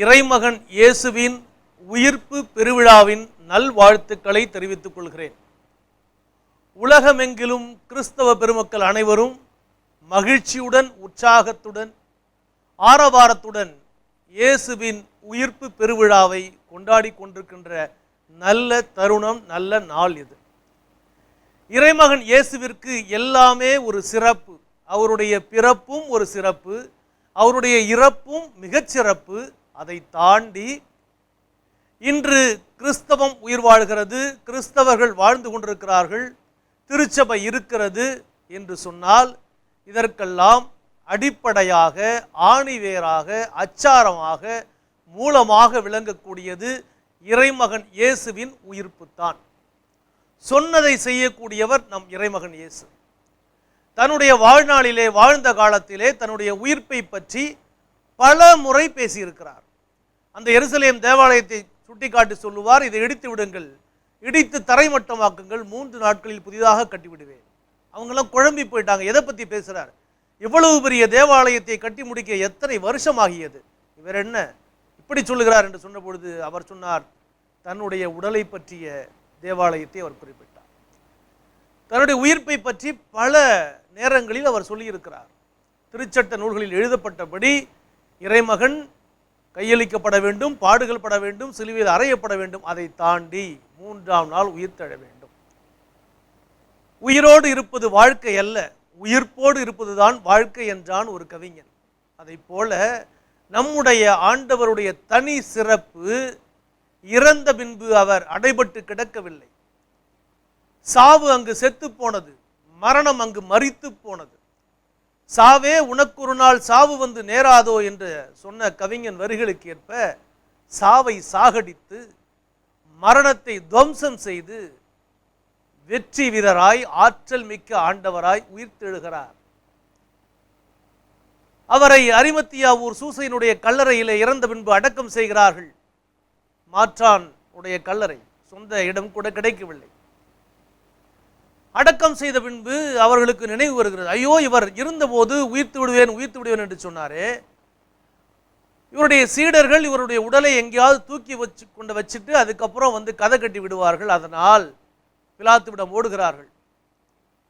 இறைமகன் இயேசுவின் உயிர்ப்பு பெருவிழாவின் நல்வாழ்த்துக்களை தெரிவித்துக் கொள்கிறேன். உலகமெங்கிலும் கிறிஸ்தவ பெருமக்கள் அனைவரும் மகிழ்ச்சியுடன் உற்சாகத்துடன் ஆரவாரத்துடன் இயேசுவின் உயிர்ப்பு பெருவிழாவை கொண்டாடி கொண்டிருக்கின்ற நல்ல தருணம் நல்ல நாள் இது. இறைமகன் இயேசுவிற்கு எல்லாமே ஒரு சிறப்பு. அவருடைய பிறப்பும் ஒரு சிறப்பு. அவருடைய இறப்பும் மிகச்சிறப்பு. அதை தாண்டி இன்று கிறிஸ்தவம் உயிர் வாழ்கிறது கிறிஸ்தவர்கள் வாழ்ந்து கொண்டிருக்கிறார்கள் திருச்சபை இருக்கிறது என்று சொன்னால் இதற்கெல்லாம் அடிப்படையாக ஆணிவேராக அச்சாரமாக மூலமாக விளங்கக்கூடியது இறைமகன் இயேசுவின் உயிர்ப்புத்தான். சொன்னதை செய்யக்கூடியவர் நம் இறைமகன் இயேசு. தன்னுடைய வாழ்நாளிலே வாழ்ந்த காலத்திலே தன்னுடைய உயிர்ப்பை பற்றி பல முறை பேசியிருக்கிறார். அந்த எருசலேம் தேவாலயத்தை சுட்டிக்காட்டி சொல்லுவார் இதை இடித்து விடுங்கள். இடித்து தரைமட்டமாக்குங்கள். மூன்று நாட்களில் புதிதாக கட்டிவிடுவேன். அவங்கெல்லாம் குழம்பி போயிட்டாங்க. எதை பற்றி பேசுகிறார் இவ்வளவு பெரிய தேவாலயத்தை கட்டி முடிக்க எத்தனை வருஷம் ஆகியது இவர் என்ன? இப்படி சொல்லுகிறார் என்று சொன்ன பொழுது அவர் சொன்னார் தன்னுடைய உடலை பற்றிய தேவாலயத்தை அவர் குறிப்பிட்டார். தன்னுடைய உயிர்ப்பை பற்றி பல நேரங்களில் அவர் சொல்லியிருக்கிறார். திருச்சட்ட நூல்களில் எழுதப்பட்டபடி இறைமகன் கையளிக்கப்பட வேண்டும் பாடுகள் பட வேண்டும் சிலுவையில் அறையப்பட வேண்டும் அதை தாண்டி மூன்றாம் நாள் உயிர் தழ வேண்டும். உயிரோடு இருப்பது வாழ்க்கை அல்ல உயிர்ப்போடு இருப்பதுதான் வாழ்க்கை என்றான் ஒரு கவிஞன். அதை போல நம்முடைய ஆண்டவருடைய தனி சிறப்பு இறந்த பின்பு அவர் அடைபட்டு கிடக்கவில்லை. சாவு அங்கு செத்து போனது மரணம் அங்கு மறித்து போனது. சாவே உனக்கு ஒரு நாள் சாவு வந்து நேராதோ என்று சொன்ன கவிஞன் வரிகளுக்கு ஏற்ப சாவை சாகடித்து மரணத்தை துவம்சம் செய்து வெற்றி வீரராய் ஆற்றல் மிக்க ஆண்டவராய் உயிர்த்தெழுகிறார். அவரை அரிமத்தியாவூர் சூசையினுடைய கல்லறையிலே இறந்த பின்பு அடக்கம் செய்கிறார்கள். மாற்றான் உடைய கல்லறை சொந்த இடம் கூட கிடைக்கவில்லை. அடக்கம் செய்த பின்பு அவர்களுக்கு நினைவு வருகிறது. ஐயோ இவர் இருந்தபோது உயிர்த்து விடுவேன் உயிர்த்து விடுவேன் என்று சொன்னாரே. இவருடைய சீடர்கள் இவருடைய உடலை எங்கேயாவது தூக்கி வச்சு கொண்டு வச்சுட்டு அதுக்கப்புறம் வந்து கதை கட்டி விடுவார்கள். அதனால் பிலாத்துவிடம் ஓடுகிறார்கள்.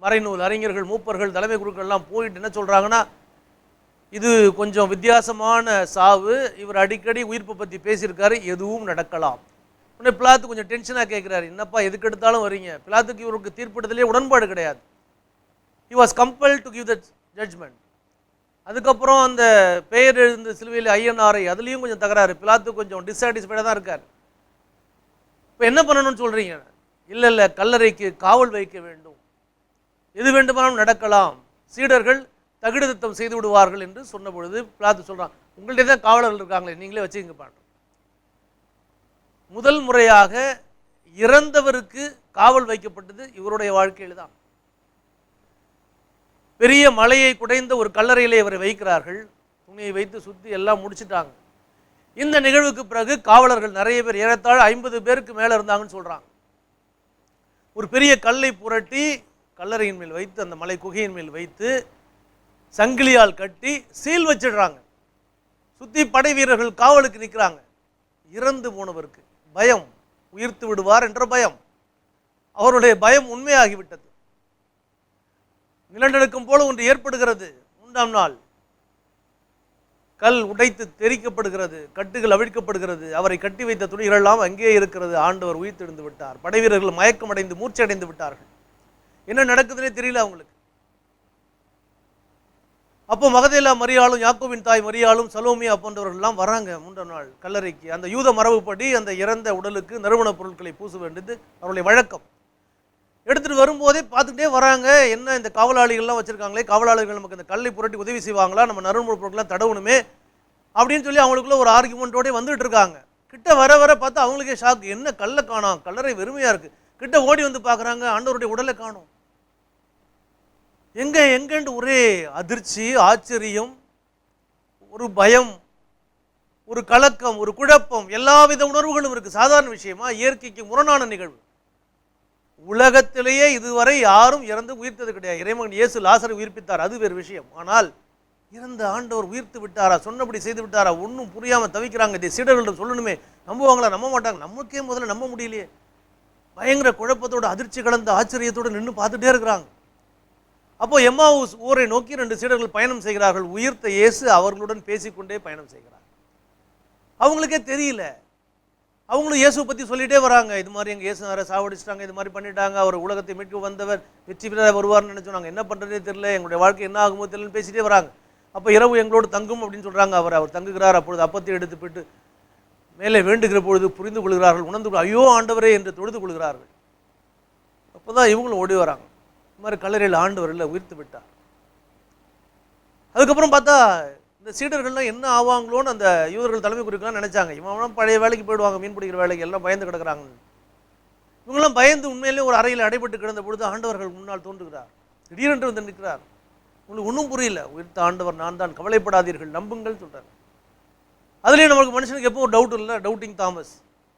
மறைநூல் அறிஞர்கள் மூப்பர்கள் தலைமை குருக்கள்லாம் போயிட்டு என்ன சொல்கிறாங்கன்னா இது கொஞ்சம் வித்தியாசமான சாவு. இவர் அடிக்கடி உயிர்ப்பை பற்றி பேசியிருக்காரு எதுவும் நடக்கலாம். உடனே பிளாத்து கொஞ்சம் டென்ஷனாக கேட்குறாரு என்னப்பா எதுக்கு எடுத்தாலும் வரீங்க பிளாத்துக்கு இவருக்கு தீர்ப்பிடத்திலே உடன்பாடு கிடையாது. He was compel to give the judgment அதுக்கப்புறம் அந்த பெயர் எழுந்த சிலுவையில் ஐஎன்ஆர்ஐ அதுலேயும் கொஞ்சம் தகராறு. பிலாத்து கொஞ்சம் டிஸாட்டிஸ்ஃபைடாக தான் இருக்கார். இப்போ என்ன பண்ணணும்னு சொல்கிறீங்க இல்லை இல்லை கல்லறைக்கு காவல் வைக்க வேண்டும். எது வேண்டுமானாலும் நடக்கலாம். சீடர்கள் தகுடுதத்தம் செய்து விடுவார்கள் என்று சொன்ன பொழுது பிளாத்து சொல்கிறான் உங்கள்கிட்ட தான் காவலர்கள் இருக்காங்களே நீங்களே வச்சுங்க பண்ணுறோம் முதல் முறையாக இறந்தவருக்கு காவல் வைக்கப்பட்டது இவருடைய வாழ்க்கையில் தான் பெரிய மலையை குடைந்த ஒரு கல்லறையிலே இவரை வைக்கிறார்கள். துணியை வைத்து சுற்றி எல்லாம் முடிச்சிட்டாங்க. இந்த நிகழ்வுக்கு பிறகு காவலர்கள் நிறைய பேர் ஏறத்தாழ ஐம்பது பேருக்கு மேலே இருந்தாங்கன்னு சொல்கிறாங்க ஒரு பெரிய கல்லை புரட்டி கல்லறையின் மேல் வைத்து அந்த மலை குகையின் மேல் வைத்து சங்கிலியால் கட்டி சீல் வச்சிடுறாங்க. சுற்றி படை வீரர்கள் காவலுக்கு நிற்கிறாங்க இறந்து போனவருக்கு. பயம் உயிர்த்து விடுவார் என்ற பயம். அவருடைய பயம் உண்மையாகிவிட்டது. நிலநடுக்கம் போல ஒன்று ஏற்படுகிறது. மூன்றாம் நாள் கல் உடைத்து தெரிக்கப்படுகிறது கட்டுகள் அவிழ்க்கப்படுகிறது. அவரை கட்டி வைத்த துணிகள் எல்லாம் அங்கே இருக்கிறது. ஆண்டவர் உயிர்த்தெழுந்து விட்டார். படை வீரர்கள் மயக்கமடைந்து மூச்சடைந்து விட்டார்கள். என்ன நடக்குதுன்னே தெரியல அவங்களுக்கு. அப்போ மகதேலா மரியாளும் யாக்கோவின் தாய் மரியாளும் சலோமியா போன்றவர்கள்லாம் வராங்க மூன்றாம் நாள் கல்லறைக்கு. அந்த யூத மரபுப்படி அந்த இறந்த உடலுக்கு நறுமணப் பொருட்களை பூச வேண்டியது அவருடைய வழக்கம். எடுத்துட்டு வரும்போதே பார்த்துக்கிட்டே வராங்க. என்ன இந்த காவலாளிகள்லாம் வச்சுருக்காங்களே? காவலாளிகள் நமக்கு இந்த கல்லை புரட்டி உதவி செய்வாங்களா? நம்ம நறுமணப் பொருட்கள்லாம் தடவணுமே? அப்படின்னு சொல்லி அவங்களுக்குள்ள ஒரு ஆர்குமெண்ட்டோடய வந்துட்டு இருக்காங்க. கிட்ட வர வர பார்த்தா அவங்களுக்கே ஷாக் என்ன கல்லை காணோம்? கல்லறை வெறுமையாக இருக்கு. கிட்ட ஓடி வந்து பார்க்குறாங்க. ஆண்டவருடைய உடலை காணோம். எங்கே எங்கன்னு ஒரே அதிர்ச்சி ஆச்சரியம் ஒரு பயம் ஒரு கலக்கம் ஒரு குழப்பம் எல்லாவித உணர்வுகளும் இருக்கு. சாதாரண விஷயமா இயற்கைக்கு முரணான நிகழ்வு. உலகத்திலேயே இதுவரை யாரும் இறந்து உயிர்த்தது கிடையாது. இறைமகன் இயேசு லாசரை உயிர்ப்பித்தார் அது வேறு விஷயம். ஆனால் இறந்த ஆண்டவர் உயிர்த்து விட்டாரா சொன்னபடி செய்து விட்டாரா ஒன்றும் புரியாமல் தவிக்கிறாங்க. இதை சீடர்களிடம் சொல்லணுமே. நம்புவாங்களா? நம்ப மாட்டாங்க. நமக்கே முதல்ல நம்ப முடியலையே. பயங்கர குழப்பத்தோட அதிர்ச்சி கலந்த ஆச்சரியத்தோடு நின்று பார்த்துட்டே இருக்கிறாங்க. அப்போ எம்மாவூஸ் ஊரை நோக்கி ரெண்டு சீடர்கள் பயணம் செய்கிறார்கள். உயிர்த்த இயேசு அவர்களுடன் பேசிக்கொண்டே பயணம் செய்கிறார். அவங்களுக்கே தெரியல. அவங்களும் இயேசுவை பற்றி சொல்லிட்டே வராங்க. இது மாதிரி எங்கள் இயேசுனாரை சாவடிச்சிட்டாங்க இது மாதிரி பண்ணிட்டாங்க அவர் உலகத்தை மீட்க வந்தவர் வெற்றி பெற வருவார்னு நினச்சோம் நாங்கள் என்ன பண்ணுறதே தெரியல. எங்களுடைய வாழ்க்கை என்ன ஆகுமோ தெரியலன்னு பேசிட்டே வராங்க. அப்போ இரவு எங்களோடு தங்கும் அப்படின்னு சொல்கிறாங்க அவர். அவர் தங்குகிறார். அப்பொழுது அப்பத்தை எடுத்து போட்டு மேலே வேண்டுகிற பொழுது புரிந்து கொள்கிறார்கள் உணர்ந்து ஐயோ ஆண்டவரே என்று தொழுது கொள்கிறார்கள். அப்போ தான் இவங்களும் ஓடி வராங்க. இந்த மாதிரி கல்லறையில் ஆண்டவர் இல்லை உயிர்த்து விட்டார். அதுக்கப்புறம் பார்த்தா இந்த சீடர்கள்லாம் என்ன ஆவாங்களோன்னு அந்த யூதர்கள் தலைமை குறிக்கலாம் நினைச்சாங்க. இவன் பழைய வேலைக்கு போயிடுவாங்க மீன் பிடிக்கிற வேலைக்கு எல்லாம் பயந்து கிடக்குறாங்க இவங்கெல்லாம் பயந்து உண்மையிலே ஒரு அறையில் அடைபட்டு கிடந்த பொழுது ஆண்டவர்கள் முன்னால் தோன்றுகிறார். திடீரென்று வந்து நிற்கிறார். உங்களுக்கு ஒன்றும் புரியல உயிர்த்த ஆண்டவர் நான் தான் கவலைப்படாதீர்கள் நம்புங்கள் சொல்கிறார் அதுலேயும் நமக்கு மனுஷனுக்கு எப்போ ஒரு டவுட் இல்லை டவுட்டிங் தாமஸ்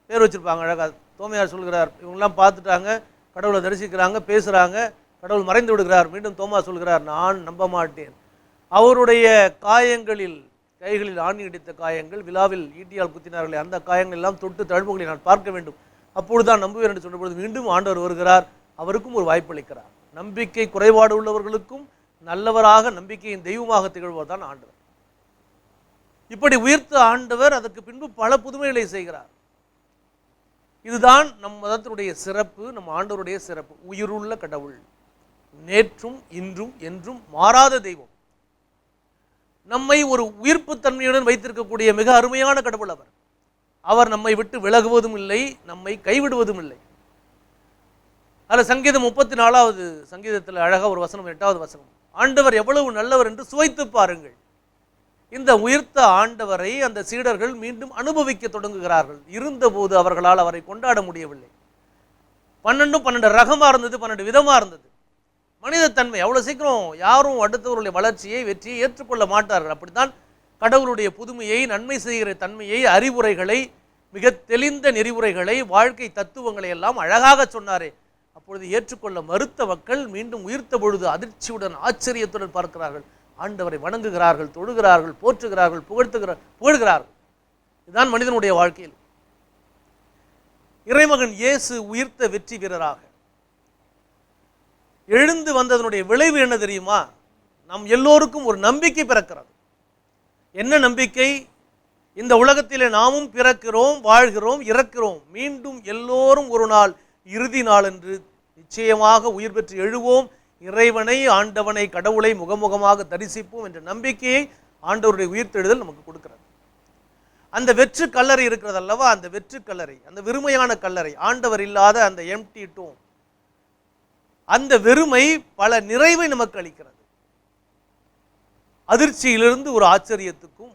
பேர் வச்சுருப்பாங்க அழகா. தோமையார் சொல்கிறார் இவங்கெல்லாம் பார்த்துட்டாங்க கடவுளை தரிசிக்கிறாங்க பேசுகிறாங்க கடவுள் மறைந்து விடுகிறார் மீண்டும் தோமா சொல்கிறார் நான் நம்ப மாட்டேன். அவருடைய காயங்களில் கைகளில் ஆணி அடித்த காயங்கள் விழாவில் ஈட்டியால் குத்தினார்களே அந்த காயங்கள் எல்லாம் தொட்டு தழும்புகளை நான் பார்க்க வேண்டும். அப்பொழுதுதான் நம்புவேன் என்று சொன்னபொழுது மீண்டும் ஆண்டவர் வருகிறார் அவருக்கும் ஒரு வாய்ப்பு அளிக்கிறார். நம்பிக்கை குறைபாடு உள்ளவர்களுக்கும் நல்லவராக நம்பிக்கையின் தெய்வமாக திகழ்வர் தான் ஆண்டவர். இப்படி உயிர்த்த ஆண்டவர் அதற்கு பின்பு பல புதுமைகளை செய்கிறார். இதுதான் நம் மதத்தினுடைய சிறப்பு நம் ஆண்டவருடைய சிறப்பு. உயிருள்ள கடவுள். நேற்றும் இன்றும் என்றும் மாறாத தெய்வம். நம்மை ஒரு உயிர்ப்பு தன்மையுடன் வைத்திருக்கக்கூடிய மிக அருமையான கடவுள் அவர். அவர் நம்மை விட்டு விலகுவதும் இல்லை நம்மை கைவிடுவதும் இல்லை. அதில் சங்கீதம் முப்பத்தி நாலாவது சங்கீதத்தில் அழகாக ஒரு வசனம் எட்டாவது வசனம். ஆண்டவர் எவ்வளவு நல்லவர் என்று சுவைத்து பாருங்கள். இந்த உயிர்த்த ஆண்டவரை அந்த சீடர்கள் மீண்டும் அனுபவிக்க தொடங்குகிறார்கள். இருந்தபோது அவர்களால் அவரை கொண்டாட முடியவில்லை. பன்னெண்டும் பன்னெண்டு ரகமா இருந்தது பன்னெண்டு விதமா இருந்தது. மனிதத்தன்மை அவ்வளோ சீக்கிரம் யாரும் அடுத்தவருடைய வளர்ச்சியை வெற்றியை ஏற்றுக்கொள்ள மாட்டார்கள். அப்படித்தான் கடவுளுடைய புதுமையை நன்மை செய்கிற தன்மையை அறிவுரைகளை மிக தெளிந்த நெறிவுரைகளை வாழ்க்கை தத்துவங்களை எல்லாம் அழகாக சொன்னாரே. அப்பொழுது ஏற்றுக்கொள்ள மறுத்த மக்கள் மீண்டும் உயிர்த்த பொழுது அதிர்ச்சியுடன் ஆச்சரியத்துடன் பார்க்கிறார்கள். ஆண்டவரை வணங்குகிறார்கள் தொழுகிறார்கள் போற்றுகிறார்கள் புகழ்த்துகிறார் புகழ்கிறார்கள். இதுதான் மனிதனுடைய வாழ்க்கையில். இறைமகன் இயேசு உயிர்த்த வெற்றி வீரராக. எழுந்து வந்ததனுடைய விளைவு என்ன தெரியுமா? நம் எல்லோருக்கும் ஒரு நம்பிக்கை பிறக்கிறது. என்ன நம்பிக்கை? இந்த உலகத்திலே நாமும் பிறக்கிறோம் வாழ்கிறோம் இறக்கிறோம். மீண்டும் எல்லோரும் ஒரு நாள் இறுதி நாள் என்று நிச்சயமாக உயிர் பெற்று எழுவோம். இறைவனை ஆண்டவனை கடவுளை முகமுகமாக தரிசிப்போம் என்ற நம்பிக்கையை ஆண்டவருடைய உயிர்த்தெழுதல் நமக்கு கொடுக்கிறது. அந்த வெற்று கல்லறை இருக்கிறது அல்லவா? அந்த வெற்று கல்லறை அந்த வெறுமையான கல்லறை. ஆண்டவர் இல்லாத அந்த எம்டி டோம் அந்த வெறுமை பல நிறைவை நமக்கு அளிக்கிறது. அதிர்ச்சியிலிருந்து ஒரு ஆச்சரியத்துக்கும்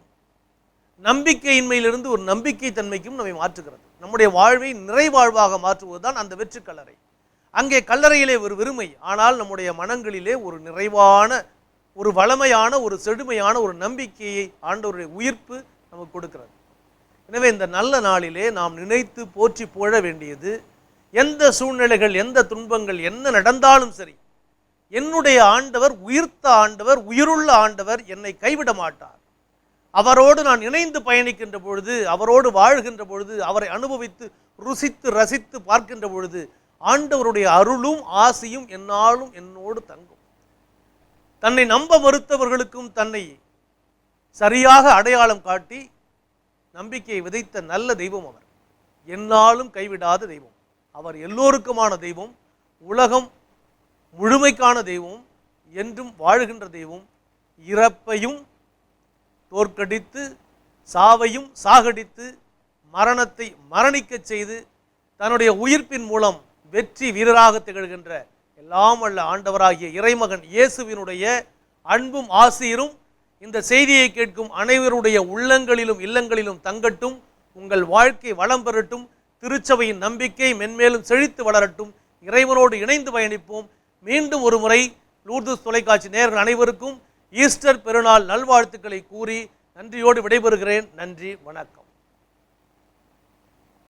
நம்பிக்கையின்மையிலிருந்து ஒரு நம்பிக்கை தன்மைக்கும் நம்மை மாற்றுகிறது. நம்முடைய வாழ்வை நிறைவாழ்வாக மாற்றுவதுதான் அந்த வெற்று கல்லறை. அங்கே கல்லறையிலே ஒரு வெறுமை ஆனால் நம்முடைய மனங்களிலே ஒரு நிறைவான ஒரு வளமையான ஒரு செழுமையான ஒரு நம்பிக்கையை ஆண்டவருடைய உயிர்ப்பு நமக்கு கொடுக்கிறது. எனவே இந்த நல்ல நாளிலே நாம் நினைத்து போற்றி போழ வேண்டியது எந்த சூழ்நிலைகள் எந்த துன்பங்கள் என்ன நடந்தாலும் சரி என்னுடைய ஆண்டவர் உயிர்த்த ஆண்டவர் உயிருள்ள ஆண்டவர் என்னை கைவிட மாட்டார். அவரோடு நான் இணைந்து பயணிக்கின்ற பொழுது அவரோடு வாழ்கின்ற பொழுது அவரை அனுபவித்து ருசித்து ரசித்து பார்க்கின்ற பொழுது ஆண்டவருடைய அருளும் ஆசையும் என்னாலும் என்னோடு தங்கும். தன்னை நம்ப மறுத்தவர்களுக்கும் தன்னை சரியாக அடையாளம் காட்டி நம்பிக்கையை விதைத்த நல்ல தெய்வம் அவர். என்னாலும் கைவிடாத தெய்வம். அவர் எல்லோருக்குமான தெய்வம் உலகம் முழுமைக்கான தெய்வம் என்றும் வாழ்கின்ற தெய்வம் இறப்பையும் தோற்கடித்து சாவையும் சாகடித்து மரணத்தை மரணிக்கச் செய்து தன்னுடைய உயிர்ப்பின் மூலம் வெற்றி வீரராக திகழ்கின்ற எல்லாம் வல்ல ஆண்டவராகிய இறைமகன் இயேசுவினுடைய அன்பும் ஆசிரியரும் இந்த செய்தியை கேட்கும் அனைவருடைய உள்ளங்களிலும் இல்லங்களிலும் தங்கட்டும் உங்கள் வாழ்க்கை வளம் பெறட்டும். திருச்சபையின் நம்பிக்கை மென்மேலும் செழித்து வளரட்டும். இறைவனோடு இணைந்து பயணிப்போம். மீண்டும் ஒரு முறை லூர்துஸ் தொலைக்காட்சி நேர்கள் அனைவருக்கும் ஈஸ்டர் பெருநாள் நல்வாழ்த்துக்களை கூறி நன்றியோடு விடைபெறுகிறேன். நன்றி வணக்கம்.